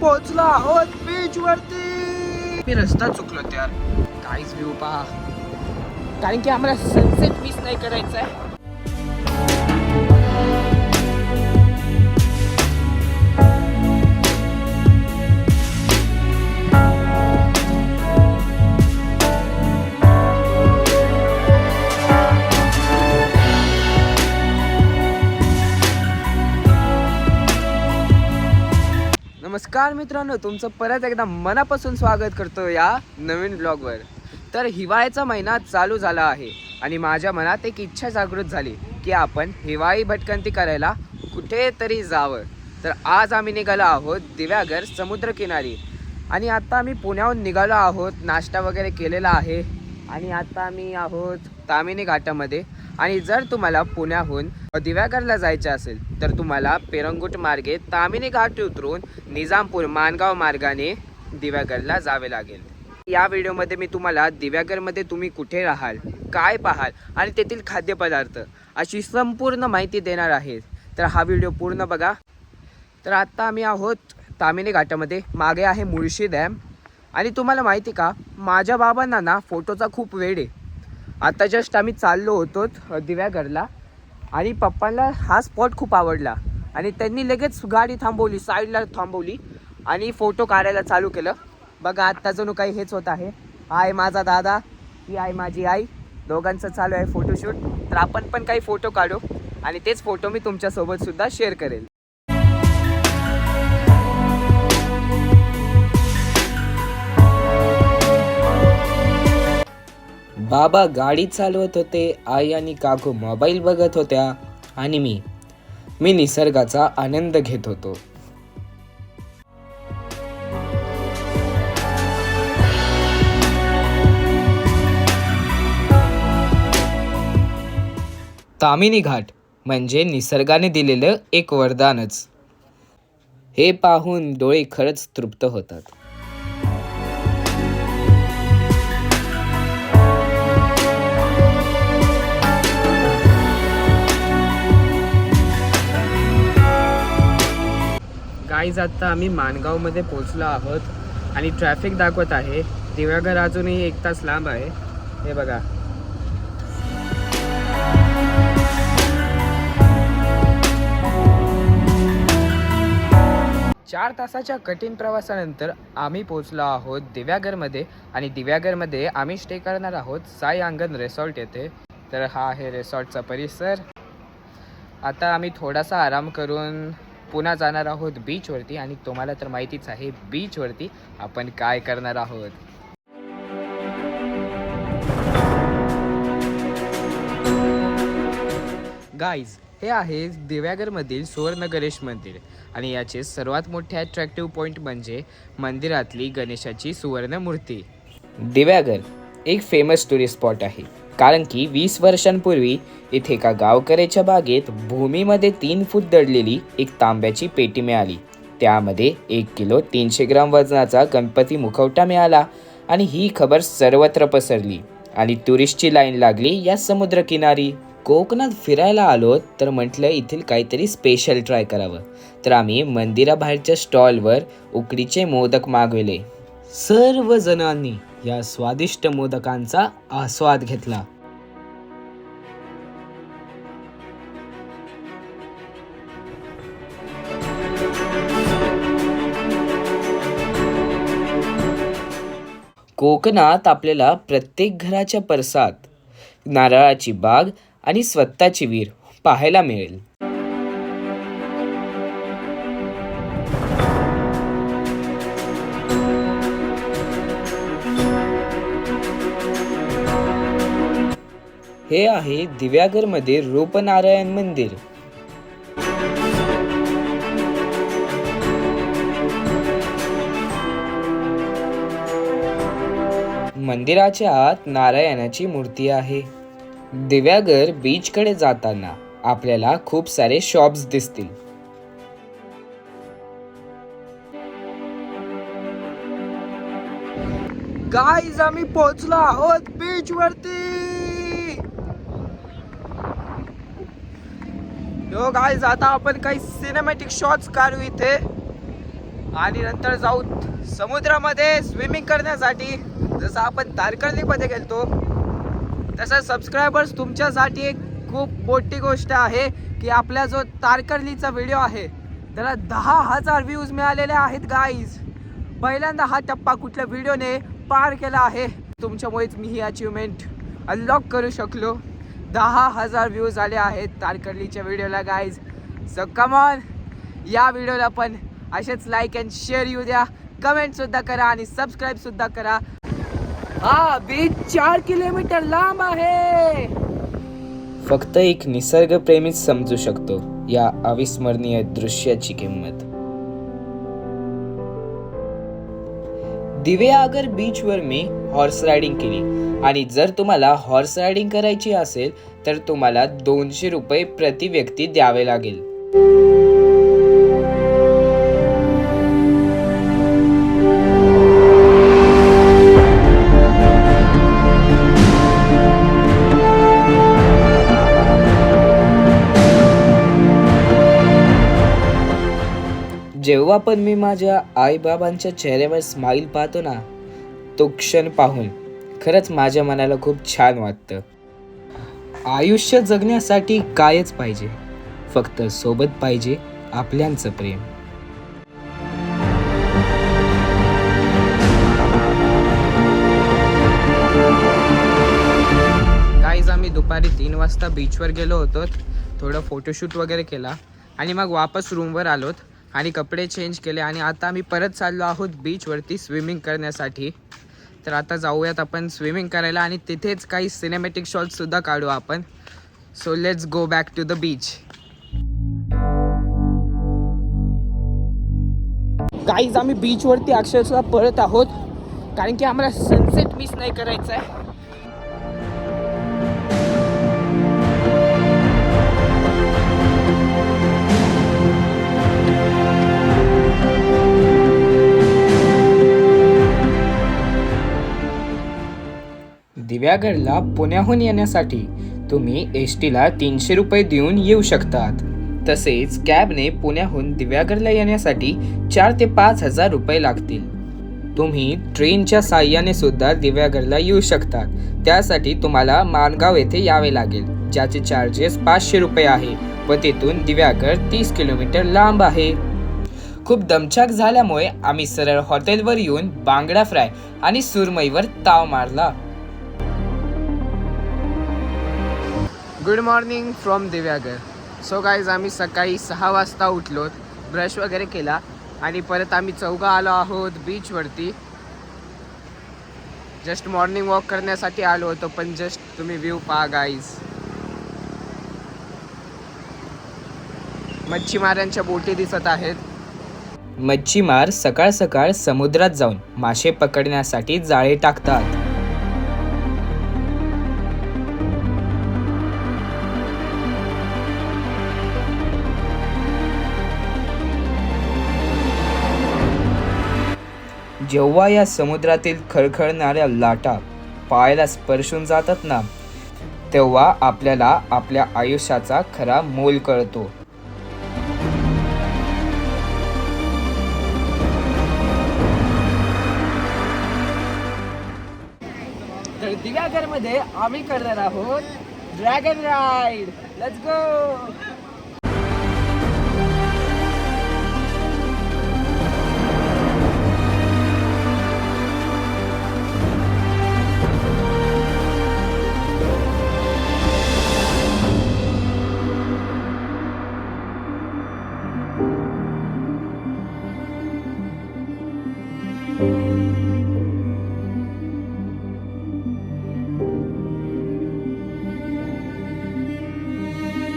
पोहोचलो. आहोत बीच वरती. मी रस्ता चुकलो त्यार काहीच व्ह्यू पहा. कारण की आम्हाला सनसेट मिस नाही करायचा आहे नमस्कार मित्रांनो तुमचं परत एकदा मनापासून स्वागत करतो या नवीन ब्लॉगवर तर हिवाळ्याचा महिना चालू झाला आहे आणि माझ्या मनात एक इच्छा जागृत झाली की आपण हिवाळी भटकंती करायला कुठेतरी जावं. तर आज आम्ही निघालो आहोत दिव्यागर समुद्रकिनारी. आणि आत्ता आम्ही पुण्याहून निघालो आहोत नाश्ता वगैरे केलेला आहे. आणि आत्ता आम्ही आहोत तामिनी घाटामध्ये. आणि जर तुम्हाला पुण्याहून दिव्यागडला जायचे असेल तर तुम्हाला पेरंगुट मार्गे तामिनी घाट उतरून निजामपूर मानगाव मार्गाने दिव्यागडला जावे लागेल. या व्हिडिओमध्ये मी तुम्हाला दिव्यागडमध्ये तुम्ही कुठे राहाल काय पाहाल आणि तेथील खाद्यपदार्थ अशी संपूर्ण माहिती देणार आहे तर हा व्हिडिओ पूर्ण बघा. तर आत्ता आम्ही आहोत तामिनी घाटामध्ये. मागे आहे मुळशी डॅम. आणि तुम्हाला माहिती का माझ्या बाबांना ना फोटोचा खूप वेळ आहे. आता जस्ट आम्ही चाललो होतो दिव्याघरला. आणि पप्पांना हा स्पॉट खूप आवडला. आणि त्यांनी लगेच गाडी थांबवली साईडला थांबवली. आणि फोटो काढायला चालू केलं. बघा आत्ता जणू काही हेच होत आहे. आय माझा दादा ही आहे माझी आई. दोघांचं चालू आहे फोटोशूट तर आपण पण काही फोटो काढू. आणि तेच फोटो मी तुमच्यासोबत सुद्धा शेअर करेल. बाबा गाडी चालवत होते आई आणि काकू मोबाईल बघत होत्या आणि मी मी निसर्गाचा आनंद घेत होतो. तामिनी घाट म्हणजे निसर्गाने दिलेलं एक वरदानच. हे पाहून डोळे खरंच तृप्त होतात. गाईज आत्ता आम्ही माणगावमध्ये पोचलो आहोत आणि ट्रॅफिक दाखवत आहे. दिव्याघर अजूनही एक तास लांब आहे. हे बघा. चार तासाच्या कठीण प्रवासानंतर आम्ही पोचलो आहोत दिव्यागरमध्ये आणि दिव्यागरमध्ये आम्ही स्टे करणार आहोत साई अंगण रिसॉर्ट येथे. तर हा आहे रेसॉर्टचा परिसर. आता आम्ही थोडासा आराम करून पुन्हा जाणार आहोत बीचवरती आणि तुम्हाला तर माहितीच आहे बीचवरती आपण काय करणार आहोत. गाईज हे आहे दिव्यागरमधील सुवर्ण गणेश मंदिर आणि याचे सर्वात मोठे अट्रॅक्टिव्ह पॉईंट म्हणजे मंदिरातली गणेशाची सुवर्ण मूर्ती दिव्यागर एक फेमस टुरिस्ट स्पॉट आहे. कारण की वीस वर्षांपूर्वी इथे एका गावकऱ्याच्या बागेत भूमीमध्ये तीन फूट दडलेली एक तांब्याची पेटी मिळाली. त्यामध्ये एक किलो तीनशे ग्राम वजनाचा गणपती मुखवटा मिळाला आणि ही खबर सर्वत्र पसरली आणि टुरिस्टची लाईन लागली या समुद्रकिनारी. कोकणात फिरायला आलो तर म्हटलं इथील काहीतरी स्पेशल ट्राय करावं. तर आम्ही मंदिराबाहेरच्या स्टॉलवर उकडीचे मोदक मागवले. सर्व जणांनी या स्वादिष्ट मोदकांचा आस्वाद घेतला. कोकणात आपल्याला प्रत्येक घराच्या परसात नारळाची बाग आणि स्वतःची विहीर पाहायला मिळेल. हे आहे दिव्यागरमध्ये रूपनारायण मंदिर. मंदिराच्या आत नारायणाची मूर्ती आहे. दिव्यागर बीचकडे जाताना आपल्याला खूप सारे शॉप्स दिसतील. गाईज आम्ही पोहोचलो आहोत बीच वरती! हो गाईज आता आपण काही सिनेमॅटिक शॉट्स काढू इथे. आणि नंतर जाऊ समुद्रामध्ये स्विमिंग करण्यासाठी. जसं आपण तारकर्लीमध्ये गेलतो तसं सबस्क्रायबर्स तुमच्यासाठी एक खूप मोठी गोष्ट आहे की आपला जो तारकर्लीचा व्हिडिओ आहे त्याला दहा हजार व्ह्यूज मिळालेले आहेत गाईज पहिल्यांदा हा टप्पा कुठल्या व्हिडिओने पार केला आहे तुमच्यामुळेच मी ही अचिव्हमेंट अनलॉक करू शकलो. दहा हजार व्ह्यूज आले आहेत तारकर्लीच्या व्हिडिओला गाईज सो कमॉन या व्हिडिओला पण असेच लाईक अँड शेअर येऊ द्या. कमेंट सुद्धा करा आणि सबस्क्राईब सुद्धा करा. हा बीच चार किलोमीटर लांब आहे. फक्त एक निसर्गप्रेमीच समजू शकतो या अविस्मरणीय दृश्याची किंमत. दिवेआगर बीचवर मी हॉर्स रायडिंग केली. आणि जर तुम्हाला हॉर्स रायडिंग करायची असेल तर तुम्हाला दोनशे रुपये प्रति व्यक्ती द्यावे लागेल. जेव्हा पण मी माझ्या आईबाबांच्या चेहऱ्यावर स्माईल पाहतो ना तो क्षण पाहून खरंच माझ्या मनाला खूप छान वाटतं. आयुष्य जगण्यासाठी कायच पाहिजे फक्त सोबत पाहिजे आपल्यांचं प्रेम. गाईज आम्ही दुपारी तीन वाजता बीचवर गेलो होतो. थोडं फोटोशूट वगैरे केला आणि मग वापस रूमवर आलोत आणि कपडे चेंज केले आणि आता आम्ही परत चाललो आहोत बीचवरती स्विमिंग करण्यासाठी. तर आता जाऊयात आपण स्विमिंग करायला आणि तिथेच काही सिनेमॅटिक शॉट्ससुद्धा काढू आपण. So let's go back to the beach काहीच आम्ही बीचवरती अक्षरशः परत आहोत. कारण की आम्हाला सनसेट मिस नाही करायचं आहे दिव्यागडला पुण्याहून येण्यासाठी तुम्ही एस टीला तीनशे रुपये देऊन येऊ शकतात. तसेच कॅबने पुण्याहून दिव्यागडला येण्यासाठी चार ते पाच हजार रुपये लागतील. तुम्ही ट्रेनच्या साह्याने सुद्धा दिव्यागडला येऊ शकतात. त्यासाठी तुम्हाला माणगाव येथे यावे लागेल ज्याचे चार्जेस पाचशे रुपये आहे व तेथून दिव्यागड तीस किलोमीटर लांब आहे. खूप दमछाक झाल्यामुळे आम्ही सरळ हॉटेलवर येऊन बांगडा फ्राय आणि सुरमईवर ताव मारला. Good morning from Diveagar. So guys आम्ही सकाळी सहा वाजता उठलो ब्रश वगैरे केला आणि परत आम्ही चौघा आलो आहोत बीचवरती जस्ट मॉर्निंग वॉक करण्यासाठी आलो होतो पण जस्ट तुम्ही व्ह्यू पहा गाईज मच्छीमारांच्या बोटी दिसत आहेत. मच्छीमार सकाळ सकाळ समुद्रात जाऊन मासे पकडण्यासाठी जाळे टाकतात. जेव्हा या समुद्रातील खळखळणाऱ्या लाटा पायाला स्पर्शून जातात ना तेव्हा आपल्याला आपल्या आयुष्याचा खरा मोल कळतो. तर दिव्यागरमध्ये आम्ही करणार आहोत ड्रॅगन राईड. लेट्स गो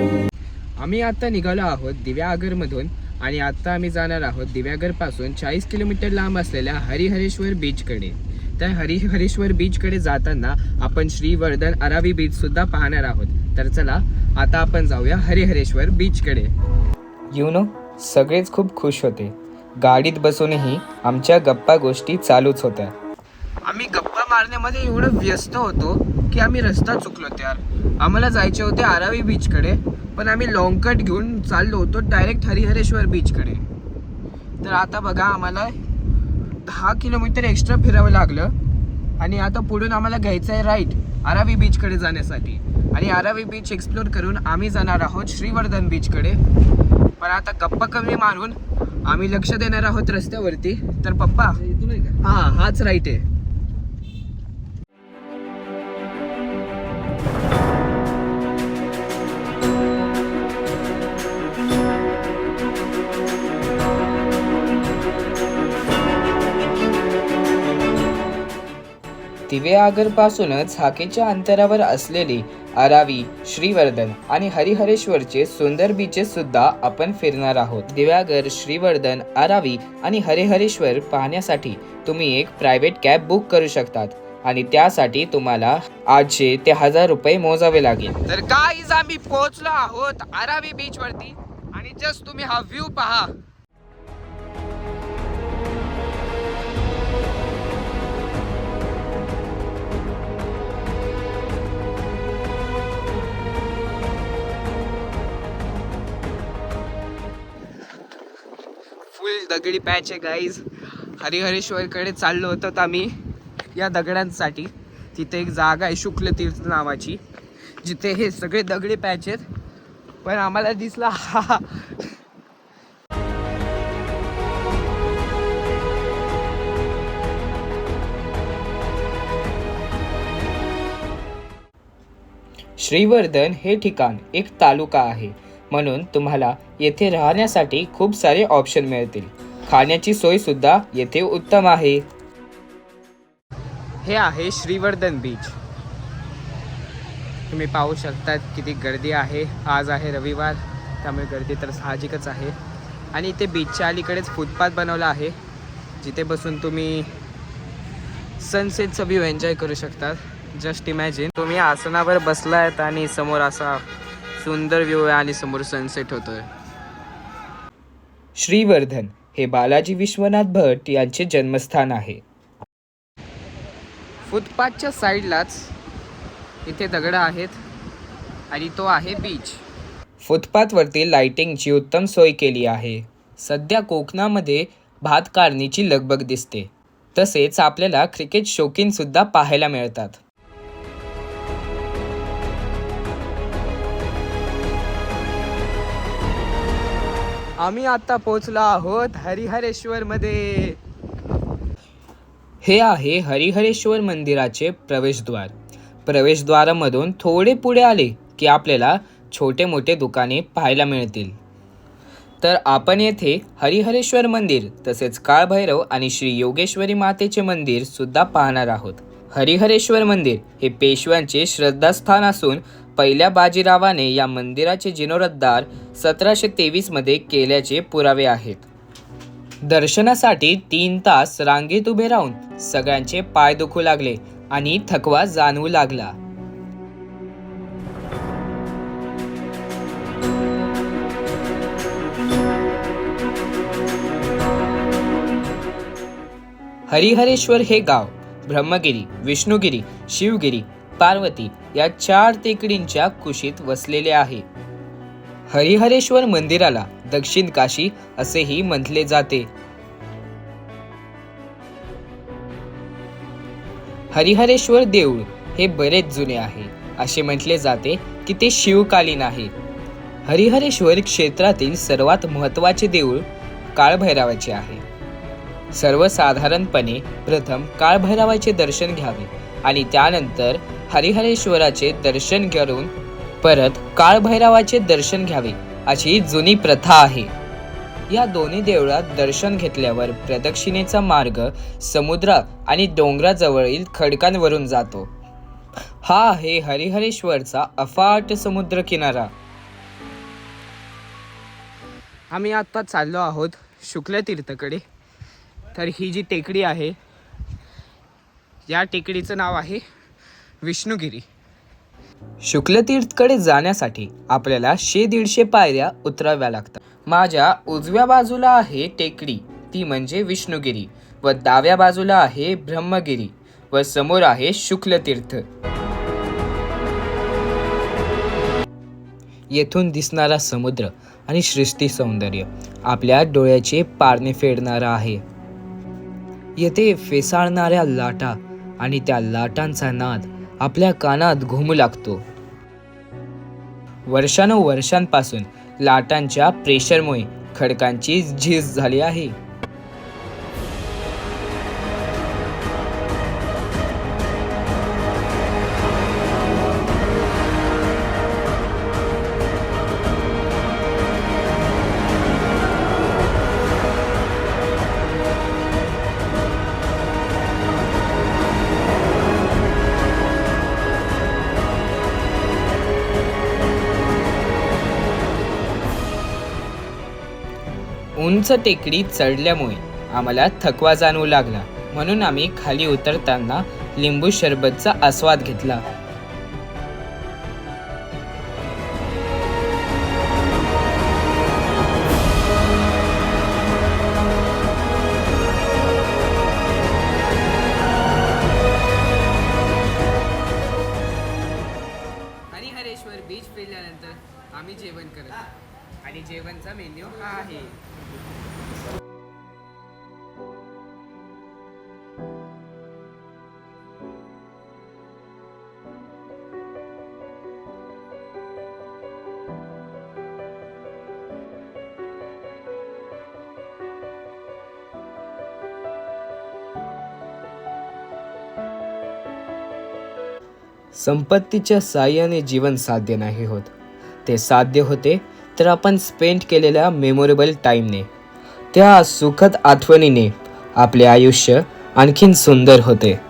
आम्ही आता निघालो आहोत दिव्यागरमधून आणि आता आम्ही जाणार आहोत दिव्यागरपासून चाळीस किलोमीटर लांब असलेल्या हरिहरेश्वर बीचकडे त्या हरिहरेश्वर बीचकडे जाताना आपण श्रीवर्धन अरावी बीच सुद्धा पाहणार आहोत. तर चला आता आपण जाऊया हरिहरेश्वर बीचकडे यु नो? सगळेच खूप खुश होते. गाडीत बसूनही आमच्या गप्पा गोष्टी चालूच होत्या. आम्ही गप्पा मारण्यामध्ये एवढं व्यस्त होतो की आम्ही रस्ता चुकलो त्यार. आम्हाला जायचे होते आरावी बीचकडे पण आम्ही लॉंग कट घेऊन चाललो होतो डायरेक्ट हरिहरेश्वर बीचकडे तर आता बघा आम्हाला दहा किलोमीटर एक्स्ट्रा फिरावं लागलं आणि आता पुढून आम्हाला घ्यायचं आहे राईट आरावी बीचकडे जाण्यासाठी. आणि आरावी बीच एक्सप्लोर करून आम्ही जाणार आहोत श्रीवर्धन बीचकडे पण आता गप्पा कमी मारून आम्ही लक्ष देणार आहोत रस्त्यावरती. तर पप्पा हा हाच राईट आहे. दिवेआगरपासूनच हाकेच्या अंतरावर असलेली अरावी श्रीवर्धन आणि हरिहरेश्वरचे सुंदर बीचेस सुद्धा आपण फिरणार आहोत. दिव्यागर श्रीवर्धन अरावी आणि हरिहरेश्वर पाहण्यासाठी तुम्ही एक प्रायव्हेट कॅब बुक करू शकतात आणि त्यासाठी तुम्हाला आठशे ते हजार रुपये मोजावे लागेल. तर काहीच आम्ही पोहोचलो आहोत आरावी बीच वरती आणि जस्ट तुम्ही हा व्ह्यू पहा. दगडी पॅच आहे गाईज हरिहरेश्वरकडे चाललो होतो तर आम्ही या दगडांसाठी. तिथे एक जागा आहे शुक्ल तीर्थ नावाची जिथे हे सगळे दगडी पॅच आहेत. पण आम्हाला दिसला हा. श्रीवर्धन हे ठिकाण एक तालुका आहे. म्हणून तुम्हाला येथे राहण्यासाठी खूप सारे ऑप्शन मिळतील. खाण्याची सोय सुद्धा येथे उत्तम आहे. हे आहे श्रीवर्धन बीच तुम्ही पाहू शकतात किती गर्दी आहे. आज आहे रविवार त्यामुळे गर्दी तर साहजिकच आहे. आणि इथे बीचच्या अलीकडेच फुटपाथ बनवला आहे. जिथे बसून तुम्ही सनसेटचा व्ह्यू एन्जॉय करू शकतात. जस्ट इमॅजिन तुम्ही आसनावर बसलायत आणि समोर असा सुंदर व्ह्यू आहे आणि समोर सनसेट होतोय. श्रीवर्धन हे बालाजी विश्वनाथ भट यांचे जन्मस्थान आहे. फुटपाथच्या साईडलाच इथे दगडं आहेत आणि तो आहे बीच फुटपाथवरती लाइटिंगची उत्तम सोय केली आहे. सध्या कोकणामध्ये भात काढणीची लगबग दिसते. तसेच आपल्याला क्रिकेट शौकीन सुद्धा पाहायला मिळतात. आम्ही आता पोहोचलो आहोत हरिहरेश्वर मध्ये हे आहे हरिहरेश्वर मंदिराचे प्रवेशद्वार. प्रवेशद्वारामधून थोडे पुढे आले की आपल्याला छोटे मोठे दुकाने पाहायला मिळतील. तर आपण येथे हरिहरेश्वर मंदिर तसेच काळभैरव आणि श्री योगेश्वरी मातेचे मंदिर सुद्धा पाहणार आहोत. हरिहरेश्वर मंदिर हे पेशव्यांचे श्रद्धास्थान असून पहिल्या बाजीरावाने या मंदिराचे जीर्णोद्धार सतराशे तेवीसमध्ये केल्याचे पुरावे आहेत. दर्शनासाठी तीन तास रांगेत उभे राहून सगळ्यांचे पाय दुखू लागले आणि थकवा जाणवू लागला. हरिहरेश्वर हे गाव ब्रह्मगिरी विष्णुगिरी शिवगिरी पार्वती या चार टेकडींच्या कुशीत वसलेले आहे. हरिहरेश्वर मंदिराला दक्षिण काशी असेही म्हटले जाते. हरिहरेश्वर देऊळ हे बरेच जुने आहे असे म्हटले जाते की ते शिवकालीन आहे. हरिहरेश्वर क्षेत्रातील सर्वात महत्त्वाचे देऊळ काळभैरवाचे आहे. सर्वसाधारणपणे प्रथम काळभैरवाचे दर्शन घ्यावे. आणि त्यानंतर हरिहरेश्वराचे दर्शन करून परत काळभैरवाचे दर्शन घ्यावे अशी जुनी प्रथा आहे. या दोन्ही देवळात दर्शन घेतल्यावर प्रदक्षिणेचा मार्ग समुद्र आणि डोंगराजवळील खडकांवरून जातो. हा आहे हरिहरेश्वरचा अफाट समुद्र किनारा आम्ही आता चाललो आहोत शुक्लतीर्थकडे. तर ही जी टेकडी आहे या टेकडीचं नाव आहे विष्णुगिरी. शुक्लतीर्थकडे जाण्यासाठी आपल्याला शे दीडशे पायऱ्या उतराव्या लागतात. माझ्या उजव्या बाजूला आहे टेकडी ती म्हणजे विष्णुगिरी व डाव्या बाजूला आहे ब्रह्मगिरी व समोर आहे शुक्लतीर्थ. येथून दिसणारा समुद्र आणि सृष्टी सौंदर्य आपल्या डोळ्याचे पारणे फेडणारा आहे. येथे फेसाळणाऱ्या लाटा आणि त्या लाटांचा नाद आपल्या कानात घुमू लागतो. वर्षानुवर्षांपासून लाटांच्या प्रेशरमुळे खडकांची झीज झाली आहे. उंच टेकडी चढल्यामुळे आम्हाला थकवा जाणवू लागला. म्हणून आम्ही खाली उतरताना लिंबू सरबतचा आस्वाद घेतला. संपत्तीच्या साह्याने जीवन साध्य नाही होत. ते साध्य होते तर आपण स्पेंड केलेल्या मेमोरेबल टाईमने त्या सुखद आठवणीने आपले आयुष्य आणखीन सुंदर होते.